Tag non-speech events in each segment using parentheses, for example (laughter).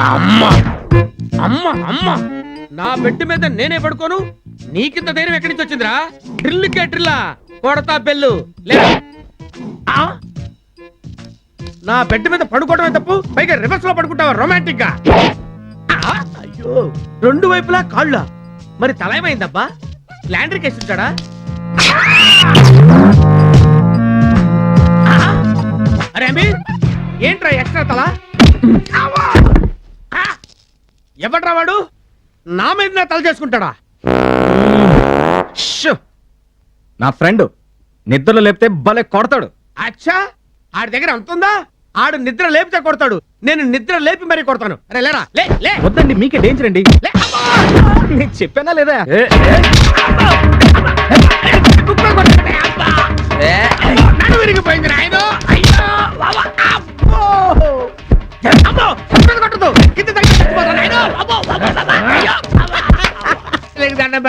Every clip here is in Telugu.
అమ్మ. అమ్మ అమ్మ. నా బెడ్ మీద నేనే పడుకోను? నీకింత ధైర్యం ఎక్కడి నుంచి వచ్చిందిరా? డ్రిల్కే డ్రిల్లా. కొడతా బెల్లు. లే. ఆ? నా బెడ్ మీద పడుకోవడమే తప్పు. పైగా రివర్స్లో పడుకుంటావా రొమాంటిక్గా? అయ్యో. రెండు వైపులా కాళ్ళ. మరి తల ఏమైందబ్బా? ల్యాండర్ కేసు ఉంటాడా అరే అమ్మి ఏంట్రా ఎక్స్ట్రా తల? ఎవడ్రా వాడు నా మీద తల చేసుకుంటాడా! నా ఫ్రెండ్ నిద్రలో లేపితే భలే కొడతాడు అచ్చా ఆడి దగ్గర అంత ఉందా ఆడు నిద్ర లేపితే కొడతాడు నేను నిద్ర లేపి మరీ కొడతాను అరే లేరా లే లే వద్దండి మీకే డేంజర్ అండి! నేను చెప్పానా లేదా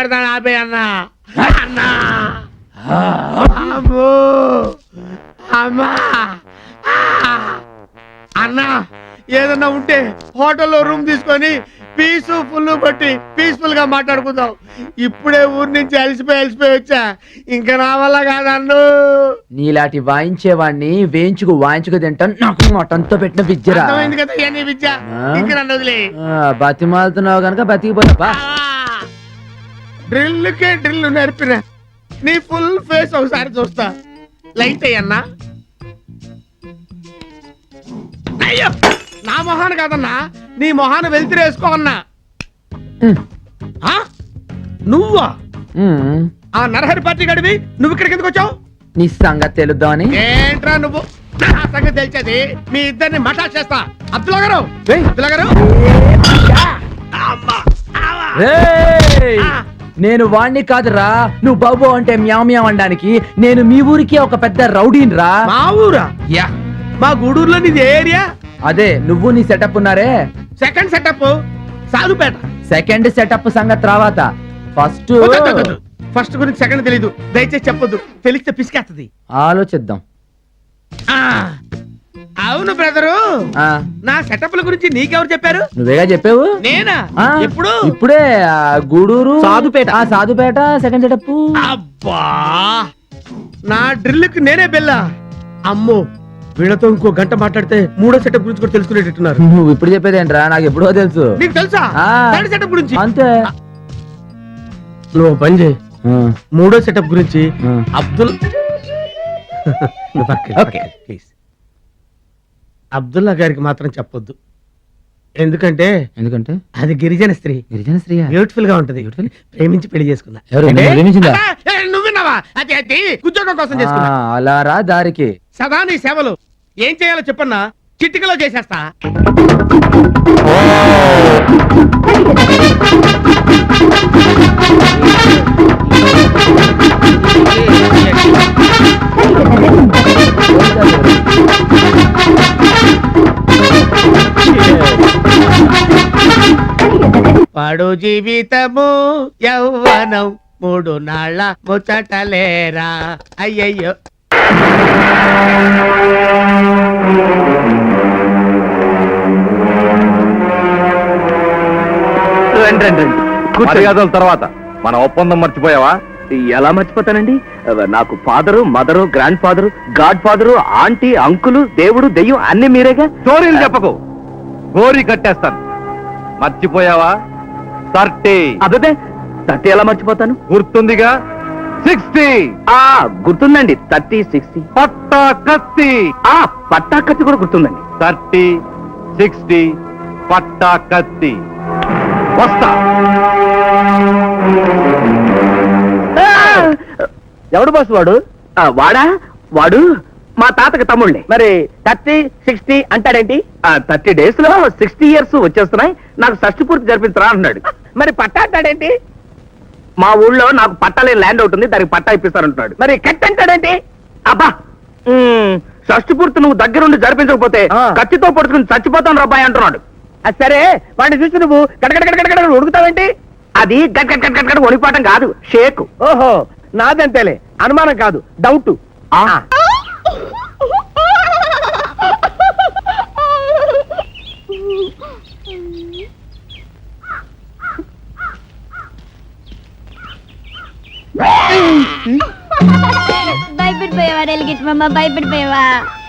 పెడతాను ఆపే అన్న. అన్న. అమ్మో! అన్న ఏదన్నా ఉంటే హోటల్లో రూమ్ తీసుకొని పీస్ ఫుల్ కొట్టి పీస్ఫుల్గా మాట్లాడుకుందాం. ఇప్పుడే ఊరి నుంచి అలసిపోయి అలసిపోయి వచ్చా. ఇంకా నా వల్ల కాదన్ను నీలాంటి వాయించేవాడిని వేయించుకు వాయించుకు తింటాను నాకు మటంతో పెట్టిన విద్యరా. అర్థమైంది కదా ఇవన్నీ విద్య? ఇంకా నన్ను వదిలే. ఆ, బతిమాలుతున్నావు గనక బతికిపోతా డ్రిల్కే డ్రిల్ నేర్పిన. నీ ఫుల్ ఫేస్ ఒకసారి చూస్తా. లైట్ అయ్యన్నా. అయ్యో! నా మొహాన కాదన్నా. నీ మొహాన వెళ్తిరి వేసుకో అన్నా? నువ్వా? ఆ నరహరి పార్టీ గడివి నువ్వు ఇక్కడికి ఎందుకు వచ్చావు? నీ సంగతి తెలుద్దామని ఏంట్రా నువ్వు? నా సంగతి తెలిసేది మీ ఇద్దరిని మటా చేస్తా. అబ్దుల్లా గారు. అబ్దుల్లా గారు? అమ్మా! నేను వాణ్ణి కాదురా. నువ్వు బాబు అంటే మ్యావ్ అనడానికి నేను మీ ఊరికి ఒక పెద్ద రౌడీని రా మా ఊరా? యా. మా గూడూరులో నీది ఏ ఏరియా? అదే నువ్వు నీ సెటప్ ఉన్నారే? Second setup? Sadhupeta. Second setup సంగతి తర్వాత. ఫస్ట్ ఫస్ట్ గురించి సెకండ్ తెలీదు. దయచేసి చెప్పొద్దు. తెలిస్తే పిసికేస్తుంది ఆలోచిద్దాం. ఆ, అవును బ్రదరు. ఆ. నా సెటప్ల గురించి నీకెవరు చెప్పారు? నువ్వేగా చెప్పావు? నేనా? ఎప్పుడు? ఇప్పుడే గూడూరు సాధుపేట. ఆ సాధుపేట సెకండ్ సెటప్ అబ్బా! నా డ్రిల్కి నేనే బెల్లా. అమ్మో వీళ్ళతో ఇంకో గంట మాట్లాడితే మూడో సెటప్ గురించి కూడా తెలుసుకునేటట్టున్నారు. నువ్వు ఇప్పుడు చెప్పేదేంట్రా? నాకు ఎప్పుడో తెలుసు. నీకు తెలుసా. థర్డ్ సెటప్ గురించి? అంతే. నువ్వు పని చేయి. మూడో సెటప్ గురించి. అబ్దుల్ (laughs) ఓకే. ప్లీజ్ అబ్దుల్లా గారికి మాత్రం చెప్పొద్దు. ఎందుకంటే ఎందుకంటే? అది గిరిజన స్త్రీ. గిరిజన స్త్రీ బ్యూటిఫుల్గా ఉంటది. ప్రేమించి పెళ్ళి చేసుకున్నా ఎవరు? అంటే- నిన్ను ప్రేమించిందా? అబ్బా, ఏ, నువ్వు విన్నావా? అది అది ఉద్యోగం కోసం చేసుకున్నా. అలా రా దారికి. సదా నీ సేవలు. ఏం చేయాలో చెప్పన్నా? చిటికలో చేసేస్తా. పడు జీవితము యౌవనం మూడు నాళ్ళ ముచ్చటలేరా. అయ్యయ్యో. మర్యాదల తర్వాత మన ఒప్పందం మర్చిపోయావా? ఎలా మర్చిపోతానండి? నాకు father mother grand father god father aunty uncle దేవుడు దెయ్యం అన్ని మీరేగా? స్టోరీలు చెప్పకు. గోరి కట్టేస్తాను. మర్చిపోయావా? థర్టీ. అదే థర్టీ ఎలా మర్చిపోతాను? గుర్తుందిగా? సిక్స్టీ. ఆ గుర్తుందండి. Thirty sixty. పట్టా కత్తి. ఆ పట్టా కత్తి కూడా గుర్తుందండి. థర్టీ సిక్స్టీ పట్టా కత్తి. వస్తా. ఎవడు బాస్ వాడు? వాడా? వాడు మా తాతకి తమ్ముళ్ళే. మరి థర్టీ సిక్స్టీ అంటాడేంటి? థర్టీ డేస్లో సిక్స్టీ ఇయర్స్ వచ్చేస్తున్నాయి. నాకు షష్టి పూర్తి జరిపించరా అన్నాడు మరి పట్టా అంటాడేంటి? మా ఊళ్ళో నాకు పట్టాలేని ల్యాండ్ అవుతుంది దానికి పట్టా ఇప్పిస్తారంటున్నాడు. మరి కట్ అంటాడేంటి? అబ్బా! ఉమ్, షష్టి పూర్తి నువ్వు దగ్గరుండి జరిపించకపోతే ఆ. కత్తితో పడుకుని చచ్చిపోతాను రబ్బాయి అంటున్నాడు. అది సరే వాడిని చూసి నువ్వు గడగడగడగడ ఉడుకుతావేంటి అది గట్ గట్ గట్ గట్ గట్ వణిపాటం కాదు షేక్. ఓహో నాదంతేలే. అనుమానం కాదు డౌట్. (laughs) భయపడిపోయావా మమ్మ భయపడిపోయావా?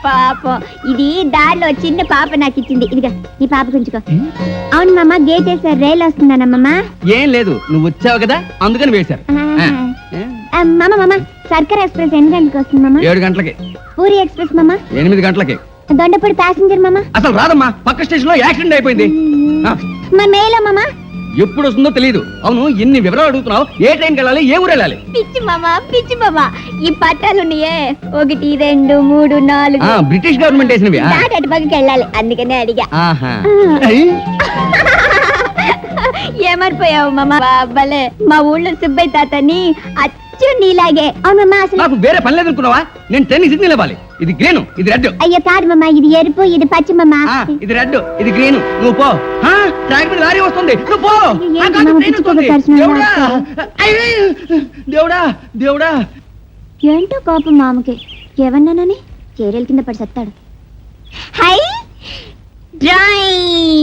పాపం. ఇది దారిలో చిన్న పాప నాకు ఇచ్చింది. ఇదిగా ఈ పాప కొంచుకో. అవును మామ గేట్ వేసారు రైలు వస్తున్నానమ్మ ఏం లేదు నువ్వు వచ్చావు కదా అందుకని వేశారు. మామ మామ సర్కార్ ఎక్స్ప్రెస్ ఎన్ని గంటలకు వస్తుంది మామ? ఏడు గంటలకి. పూరి ఎక్స్ప్రెస్ మామ? ఎనిమిది గంటలకి. దొండపూడి ప్యాసింజర్ మామ? అసలు రాదమ్మా పక్క స్టేషన్లో యాక్సిడెంట్ అయిపోయింది. మా మేలో మామ? ఎప్పుడు వస్తుందో తెలియదు అవును ఎన్ని వివరాలు అడుగుతున్నావు? ఏ ట్రైన్కి వెళ్ళాలి ఏ ఊరు వెళ్ళాలి? పిచ్చి మామ పిచ్చి మామ. ఈ పట్టాలు ఉన్నాయే. ఒకటి రెండు మూడు నాలుగు. ఆ, బ్రిటిష్ గవర్నమెంట్ వేసినవి. ఆ. దాటి అటు పక్కకి వెళ్ళాలి. అందుకనే అడిగా. ఆహా. ఆ. ఏమరిపోయావు మామ? బాబలే మా ఊళ్ళో సుబ్బయ్య తాతని అచ్చు నీలాగే. అవునమ్మా అసలు నాకు వేరే పని లేదు అనుకున్నావా నేను ట్రైన్ సిగ్నల్ ఇవ్వాలి ఇది గ్రీన్ ఇది రెడ్ అయ్యో కాదు ఇది ఎరుపు ఇది పచ్చి మామ. ఆ, ఇది రెడ్ ఇది గ్రీన్. నువ్వు పో. ఆ, ట్రాక్ మీద లారీ వస్తుంది. నువ్వు పో. ఆ, కాదు, ట్రైన్ వస్తుంది. దేవుడా! అయ్యో, దేవుడా! దేవుడా! ఏంటో కోపం మామకి? ఏమన్నానని? చీరల కింద పడి సత్తాడు. హై! డ్రై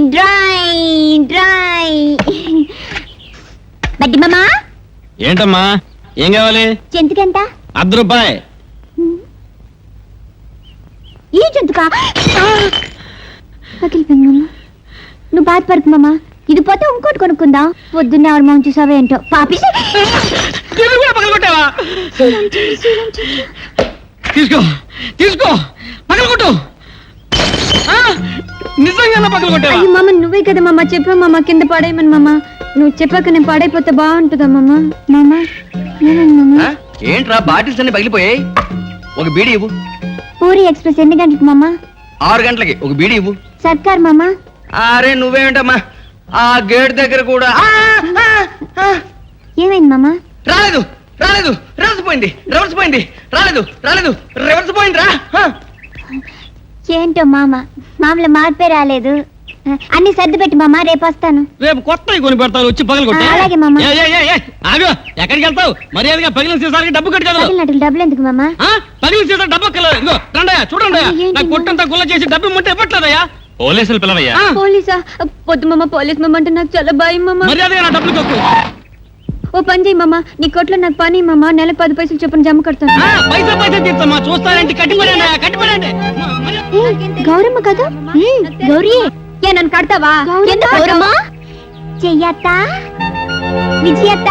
డ్రై డ్రై బడ్డి మామ? ఏంటమ్మా? ఏం కావాలి? జంతుకెంత? అర్ధ రూపాయి. ఈ జంతుకా? పగిలిపోయింది మామ నువ్వు బాధపడకు మామ. ఇది పోతే ఇంకోటి కొనుక్కుందాం? పొద్దున్నే ఆవిడ మొహం చూసావే ఏంటో. పాపి. తీసుకో తీసుకో. పగలగొట్టు. ఆ, నిజంగా పగలగొట్టావా? అయ్యో మామ నువ్వే కదా మామ చెప్పావు మామ కింద పడేయమని మామ. నువ్వు చెప్పాక నేను పడైపోతే బాగుంటుందా మామ? మామ? ఆ, ఏంట్రా బాటిల్స్ అన్ని పగిలిపోయాయి? ఒక బీడీ ఇవ్వు. పూరి ఎక్స్ప్రెస్ ఎన్ని గంటలకు మామ? ఆరు గంటలకి ఒక బీడీ ఇవ్వు. సర్కార్ మామ? అరే నువ్వేంటమ్మా ఆ గేట్ దగ్గర కూడా. ఆ, ఆ, ఆ, ఏమైంది మామ? రాలేదు రాలేదు. రివర్స్ పోయింది రివర్స్ పోయింది. రాలేదు రాలేదు. రివర్స్ పోయింది రా. ఏంటో మామ? మామూలు మార్పే రాలేదు. అన్ని సర్ది పెట్టి మామ రేపు వస్తాను. రేపు కొత్త కొని పెడతావు వచ్చి పగలగొట్టు ఆ, అలాగే మామ. ఆగు. ఎక్కడికి వెళ్తావు? మర్యాదగా పగిలిన సీసాలకి డబ్బు కట్టు డబ్బులు ఎందుకు మామ? ఆ? పగిలిన సీసా డబ్బు కలదు ఇదిగో రండయ్యా చూడండి. నా కొట్టంతా గుల్ల చేసి డబ్బు ఇమ్మంటే ఇవ్వట్లేదయ్యా పోలీసులు పిలవయ్యా. పోలీసా? పొద్దు మామ పోలీస్ మామ అంటే నాకు చాలా భయం మామ. మర్యాదగా నా డబ్బులు కొక్కు ఓ పని చేయి మామ. నీ కొట్లో నాకు పని మామ. నెల పది పైసలు చొప్పున జమ కడతాను. ఆ, పైసా పైసా తీర్చమ్మా. చూస్తానంటే కట్టిపడండి కట్టిపడండి. గౌరమ్మ కదా? గౌరీ. ఏ నన్ను కడతావా ఎందుకు గౌరమ్మ? చెయ్యత్త. విజయత్త?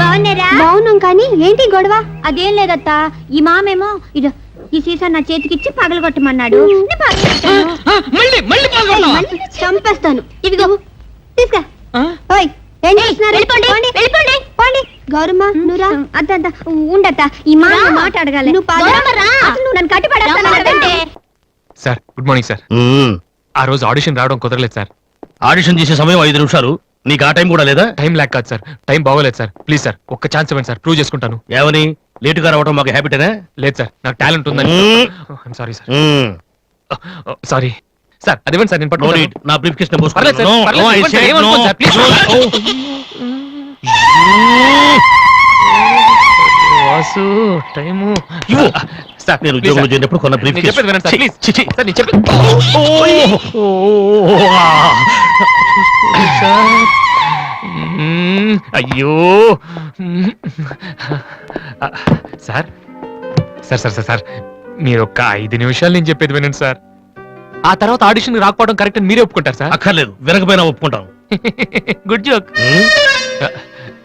బాగున్నారా? బాగున్నాం కానీ ఏంటి గొడవ? అదేం లేదత్త. ఈ మామేమో ఇదో ఈ సీసా నా చేతికిచ్చి పగలగొట్టమన్నాడు. నేను పగలగొట్టాను. మళ్ళీ మళ్ళీ పాల్గొన్నావా మళ్ళీ చంపేస్తాను. ఇదిగో తీసుకా ఓయ్ ఏం చేస్తున్నారు? వెళ్ళిపోండి వెళ్ళిపోండి. పోండి. గౌరమ్మ నువ్వురా. అత్త అత్త ఉండత్త. ఈ మాట మాట అడగాలి. నువ్వు నువ్వు నన్ను కట్టి పడేస్తానంటే సార్ గుడ్ మార్నింగ్ సార్. ఆ రోజు ఆడిషన్ రావడం కుదరలేదు సార్. ఆడిషన్ చేసే సమయం ఐదు నిమిషాలు. నీకు ఆ టైం కూడా లేదా? టైం ల్యాక్ కాదు సార్. టైం బాగోలేదు సార్. ప్లీజ్ సార్ ఒక్క ఛాన్స్ ఇవ్వండి సార్. ప్రూవ్ చేసుకుంటాను. ఏమని? లేటుగా రావడం మాకు హ్యాబిటేనా? లేదు సార్. నాకు టాలెంట్ ఉందని మ్మ్. సారీ సార్ మ్మ్. సారీ సార్ అదేవండి సార్ నేను. నా బ్రీఫ్ కేస్ పర్లేదు సార్, పర్లేదు సార్, ఇవ్వండి sir, ఏమనుకోండి sir, please. Vasu time. Sir నేను ఉద్యోగంలో. చేరినప్పుడు కొన్న బ్రీఫ్ నేను చెప్పేది వినండి సార్ ప్లీజ్ సార్ నేను చెప్పేది సార్ మ్మ్, అయ్యో మ్మ్. Sir sir sir sir sir మీరు ఒక్క ఐదు నిమిషాలు నేను చెప్పేది వినండి సార్. ఆ తర్వాత ఆడిషన్ రాకపోవడం కరెక్ట్ అని మీరే ఒప్పుకుంటారు సార్? అక్కర్లేదు వినకపోయినా ఒప్పుకుంటాం గుడ్ జోక్. మ్మ్.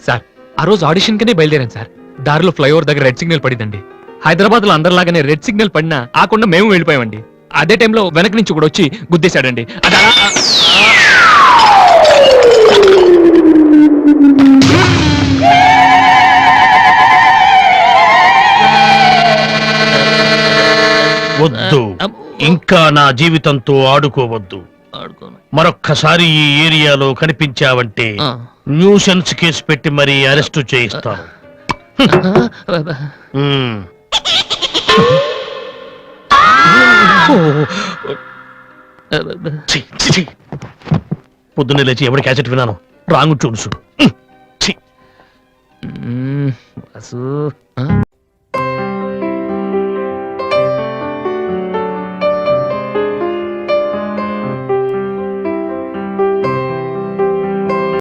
సార్ ఆ రోజు ఆడిషన్ కనే బయలుదేరాను సార్. దారిలో ఫ్లైఓవర్ దగ్గర రెడ్ సిగ్నల్ పడిందండి. హైదరాబాద్లో అందరిలాగానే రెడ్ సిగ్నల్ పడినా ఆకుండా మేము వెళ్ళిపోయామండి. అదే టైంలో వెనక నుంచి కూడా వచ్చి గుద్దేశాడండి. అది అలా వద్దు. ఇంకా నా జీవితంతో ఆడుకోవద్దు. మరొక్కసారి ఈ ఏరియాలో కనిపించావంటే న్యూసెన్స్ కేసు పెట్టి మరీ అరెస్టు చేయిస్తాను. ఛీ, ఛీ, ఛీ. పొద్దున్నే లేచి ఎవరి క్యాసెట్ విన్నాను రాంగ్ చూడుసు మ్మ్, వాసు, ఆ?